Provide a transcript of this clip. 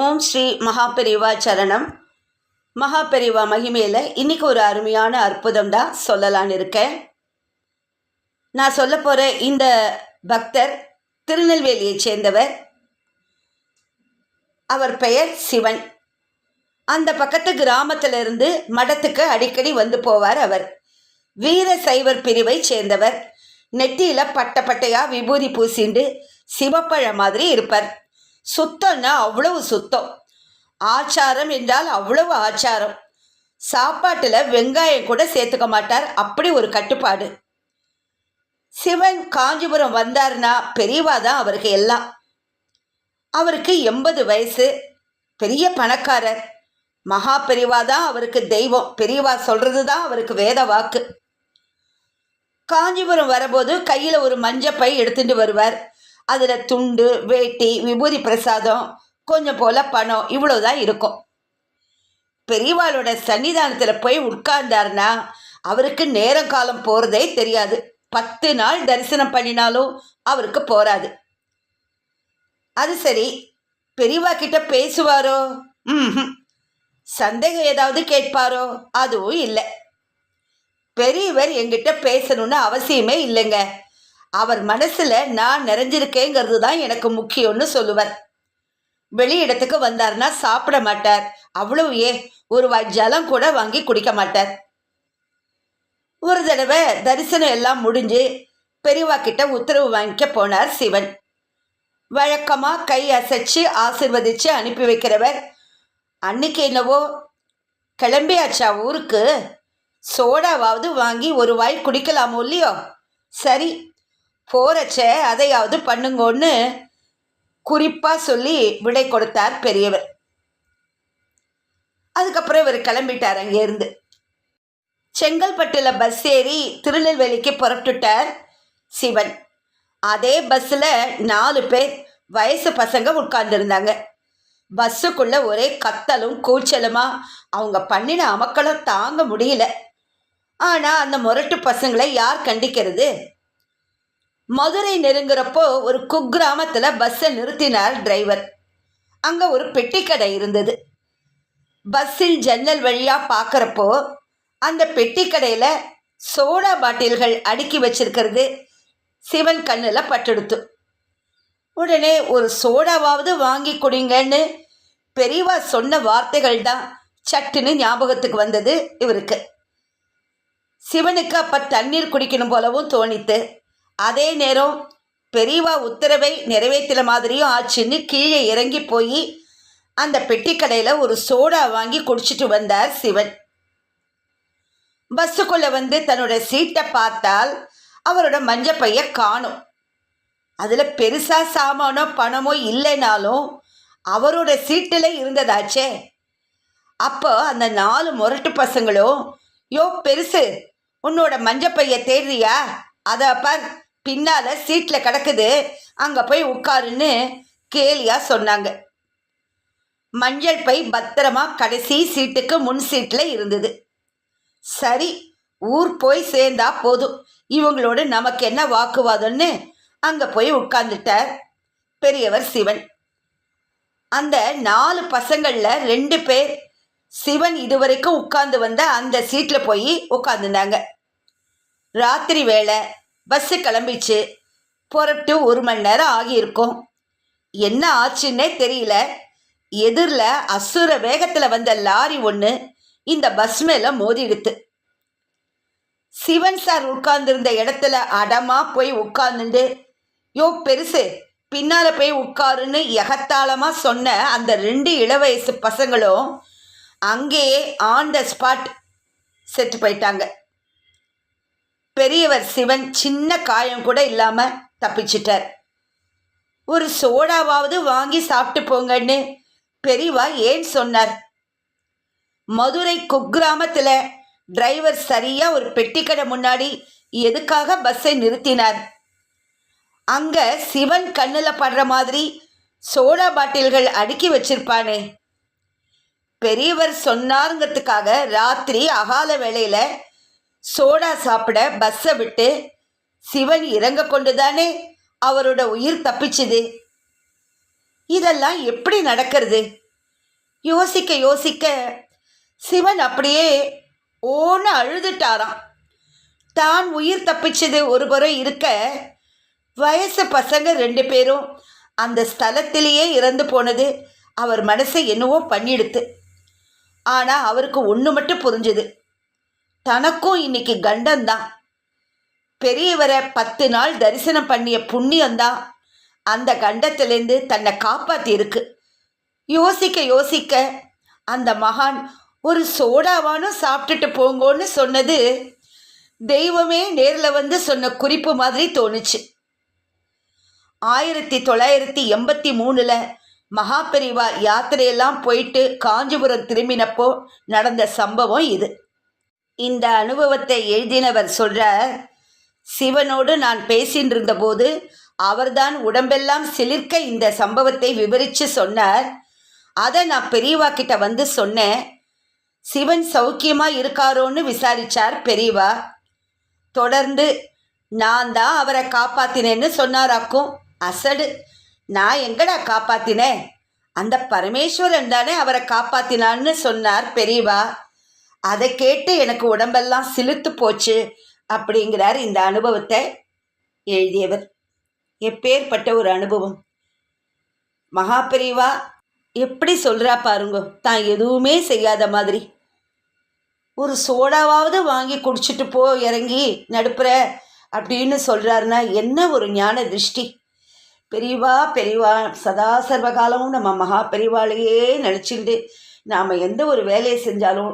ஓம் ஸ்ரீ மகாபெரிவா சரணம். மகாபெரிவா மகிமையில் இன்னைக்கு ஒரு அருமையான அற்புதம் தான் சொல்லலான்னு இருக்கேன். நான் சொல்ல போகிற இந்த பக்தர் திருநெல்வேலியைச் சேர்ந்தவர். அவர் பெயர் சிவன். அந்த பக்கத்து கிராமத்திலிருந்து மடத்துக்கு அடிக்கடி வந்து போவார் அவர். வீர சைவர் பிரிவை சேர்ந்தவர். நெத்தியில பட்ட பட்டையா விபூதி பூசிண்டு சிவப்பழ மாதிரி இருப்பார். சுத்தம்னா அவ்வளவு சுத்தம். ஆச்சாரம் என்றால் அவ்வளவு ஆச்சாரம். சாப்பாட்டில் வெங்காயம் கூட சேர்த்துக்க மாட்டார். அப்படி ஒரு கட்டுப்பாடு. சிவன் காஞ்சிபுரம் வந்தார்னா பெரியவா தான் அவருக்கு எல்லாம். அவருக்கு எண்பது வயசு. பெரிய பணக்காரர். மகா பெரியவா தான் அவருக்கு தெய்வம். பெரியவா சொல்றது தான் அவருக்கு வேத வாக்கு. காஞ்சிபுரம் வரும்போது கையில் ஒரு மஞ்சப்பை எடுத்துட்டு வருவார். அதில் துண்டு வேட்டி விபூதி பிரசாதம் கொஞ்சம் போல பணம் இவ்வளோதான் இருக்கும். பெரியவாளோட சன்னிதானத்தில் போய் உட்கார்ந்தாருன்னா அவருக்கு நேரம் காலம் போகிறதே தெரியாது. பத்து நாள் தரிசனம் பண்ணினாலும் அவருக்கு போராது அது சரி பெரியவா கிட்ட பேசுவாரோ? ம் சந்தேகம் ஏதாவது கேட்பாரோ? அதுவும் இல்லை. பெரியவர் எங்கிட்ட பேசணும்னு அவசியமே இல்லைங்க. அவர் மனசுல நான் நிறைஞ்சிருக்கேங்கிறது தான் எனக்கு முக்கியம்னு சொல்லுவார். வெளியிடத்துக்கு வந்தார்னா சாப்பிட மாட்டார். அவ்வளவு ஏ ஒரு வாய் ஜலம் கூட வாங்கி குடிக்க மாட்டார். ஒரு தடவை தரிசனம் எல்லாம் முடிஞ்சு பெரியவா கிட்ட உத்தரவு வாங்கிக்க போனார் சிவன். வழக்கமா கை அசைச்சு ஆசிர்வதிச்சு அனுப்பி வைக்கிறவர். அன்னைக்கு என்னவோ? கிளம்பியாச்சா ஊருக்கு? சோடாவாவது வாங்கி ஒரு வாய் குடிக்கலாமோ இல்லையோ? சரி போறச்ச அதையாவது பண்ணுங்கன்னு குறிப்பாக சொல்லி விடை கொடுத்தார் பெரியவர். அதுக்கப்புறம் இவர் கிளம்பிட்டார் அங்கேருந்து செங்கல்பட்டில் பஸ் ஏறி திருநெல்வேலிக்கு புறப்பட்டுட்டார் சிவன். அதே பஸ்ஸில் நாலு பேர் வயசு பசங்க உட்கார்ந்துருந்தாங்க. பஸ்ஸுக்குள்ள ஒரே கத்தலும் கூச்சலுமா அவங்க பண்ணின அமக்களும் தாங்க முடியல. ஆனால் அந்த முரட்டு பசங்களை யார் கண்டிக்கிறது? மதுரை நெருங்குறப்போ ஒரு குக்கிராமத்தில் பஸ்ஸை நிறுத்தினார் டிரைவர் அங்கே ஒரு பெட்டிக்கடை இருந்தது. பஸ்ஸில் ஜன்னல் வழியாக பார்க்குறப்போ அந்த பெட்டிக்கடையில் சோடா பாட்டில்கள் அடுக்கி வச்சிருக்கிறது சிவன் கண்ணில் பட்டெடுத்து. உடனே ஒரு சோடாவாவது வாங்கி குடிங்கன்னு பெரியவா சொன்ன வார்த்தைகள் தான் சட்டுன்னு ஞாபகத்துக்கு வந்தது இவருக்கு. சிவனுக்கு அப்போ தண்ணீர் குடிக்கணும் போலவும் தோணித்து. அதே நேரம் பெரியவா உத்தரவை நிறைவேற்றின மாதிரியும் ஆச்சுன்னு கீழே இறங்கி போய் அந்த பெட்டிக்கடையில் ஒரு சோடா வாங்கி குடிச்சிட்டு வந்தார் சிவன். பஸ்ஸுக்குள்ளே வந்து தன்னோட சீட்டை பார்த்தால் அவரோட மஞ்சப்பைய காணும். அதில் பெருசாக சாமானோ பணமோ இல்லைனாலும் அவரோட சீட்டில் இருந்ததாச்சே. அப்போ அந்த நாலு முரட்டு பசங்களும் யோ பெருசு உன்னோட மஞ்சப்பைய தேடுறியா? அதை பார் பின்னால் சீட்டில் கிடக்குது. அங்கே போய் உட்காருன்னு கேலியாக சொன்னாங்க. மஞ்சள் பை பத்திரமா கடைசி சீட்டுக்கு முன் சீட்டில் இருந்தது. சரி ஊர் போய் சேர்ந்தா போதும். இவங்களோட நமக்கு என்ன வாக்குவாதம்னு அங்கே போய் உட்கார்ந்துட்டார் பெரியவர் சிவன். அந்த நாலு பசங்களில் ரெண்டு பேர் சிவன் இதுவரைக்கும் உட்கார்ந்து வந்த அந்த சீட்டில் போய் உட்காந்துருந்தாங்க ராத்திரி வேளை பஸ்ஸு கிளம்பிச்சு. புறப்பட்டு ஒரு மணி நேரம் ஆகியிருக்கும். என்ன ஆச்சுன்னே தெரியல. எதிரில் அசுர வேகத்தில் வந்த லாரி ஒன்று இந்த பஸ் மேலே மோதிடுத்து. சிவன் சார் உட்கார்ந்துருந்த இடத்துல அடமா போய் உட்கார்ந்துண்டு யோ பெருசு பின்னால் போய் உட்காருன்னு எகத்தாளமாக சொன்ன அந்த ரெண்டு இளவயசு பசங்களும் அங்கேயே ஆன் த ஸ்பாட் செத்து போயிட்டாங்க. பெரியவர் சிவன் சின்ன காயம் கூட இல்லாம தப்பிச்சிட்டார். ஒரு சோடாவாவது வாங்கி சாப்பிட்டு போங்கன்னு பெரியவா ஏன் சொன்னார்? மதுரை குக்கிராமத்தில் டிரைவர் சரியா ஒரு பெட்டிக்கடை முன்னாடி எதுக்காக பஸ்ஸை நிறுத்தினார்? அங்க சிவன் கண்ணில் படுற மாதிரி சோடா பாட்டில்கள் அடுக்கி வச்சிருப்பானே. பெரியவர் சொன்னாருங்கிறதுக்காக ராத்திரி அகால வேளையில் சோடா சாப்பிட பஸ்ஸை விட்டு சிவன் இறங்க கொண்டுதானே அவரோட உயிர் தப்பிச்சுது? இதெல்லாம் எப்படி நடக்கிறது? யோசிக்க யோசிக்க சிவன் அப்படியே ஓன அழுதுட்டாராம். தான் உயிர் தப்பிச்சது ஒருபுறம் இருக்க வயசு பசங்க ரெண்டு பேரும் அந்த ஸ்தலத்திலேயே இறந்து போனது அவர் மனசை என்னவோ பண்ணிடுத்து. ஆனால் அவருக்கு ஒன்று மட்டும் புரிஞ்சுது. தனக்கும் இன்னைக்கு கண்டந்தான் பெரியவரை பத்து நாள் தரிசனம் பண்ணிய புண்ணியந்தான் அந்த கண்டத்திலேருந்து தன்னை காப்பாற்றி இருக்கு யோசிக்க யோசிக்க அந்த மகான் ஒரு சோடாவானும் சாப்பிட்டுட்டு போங்கோன்னு சொன்னது தெய்வமே நேரில் வந்து சொன்ன குறிப்பு மாதிரி தோணுச்சு. ஆயிரத்தி தொள்ளாயிரத்தி எண்பத்தி மூணில் மகாபெரிவா யாத்திரையெல்லாம் போயிட்டு காஞ்சிபுரம் திரும்பினப்போ நடந்த சம்பவம் இது. இந்த அனுபவத்தை எழுதினவர் சொல்கிறார் சிவனோடு நான் பேசின்னு இருந்தபோது அவர்தான் உடம்பெல்லாம் சிலிர்க்க இந்த சம்பவத்தை விவரித்து சொன்னார். அதை நான் பெரியவா கிட்ட வந்து சொன்னேன். சிவன் சௌக்கியமாக இருக்காரோன்னு விசாரிச்சார் பெரியவா. தொடர்ந்து நான் தான் அவரை காப்பாத்தினேன்னு சொன்னாராக்கும். அசடு. நான் எங்கடா காப்பாத்தினேன்? அந்த பரமேஸ்வரன் தானே அவரை காப்பாத்தினான்னு சொன்னார் பெரியவா. அதை கேட்டு எனக்கு உடம்பெல்லாம் சிலுத்து போச்சு அப்படிங்கிறார் இந்த அனுபவத்தை எழுதியவர். எப்பேற்பட்ட ஒரு அனுபவம். மகாபிரிவா எப்படி சொல்கிறா பாருங்க தான் எதுவுமே செய்யாத மாதிரி. ஒரு சோடாவாவது வாங்கி குடிச்சிட்டு போ இறங்கி நடுப்புற அப்படின்னு சொல்கிறாருன்னா என்ன ஒரு ஞான திருஷ்டி. பெரியவா பெரியவா சதா சர்வகாலமும் நம்ம மகா பெரியவாளையே நினச்சிட்டு நாம் எந்த ஒரு வேலையை செஞ்சாலும்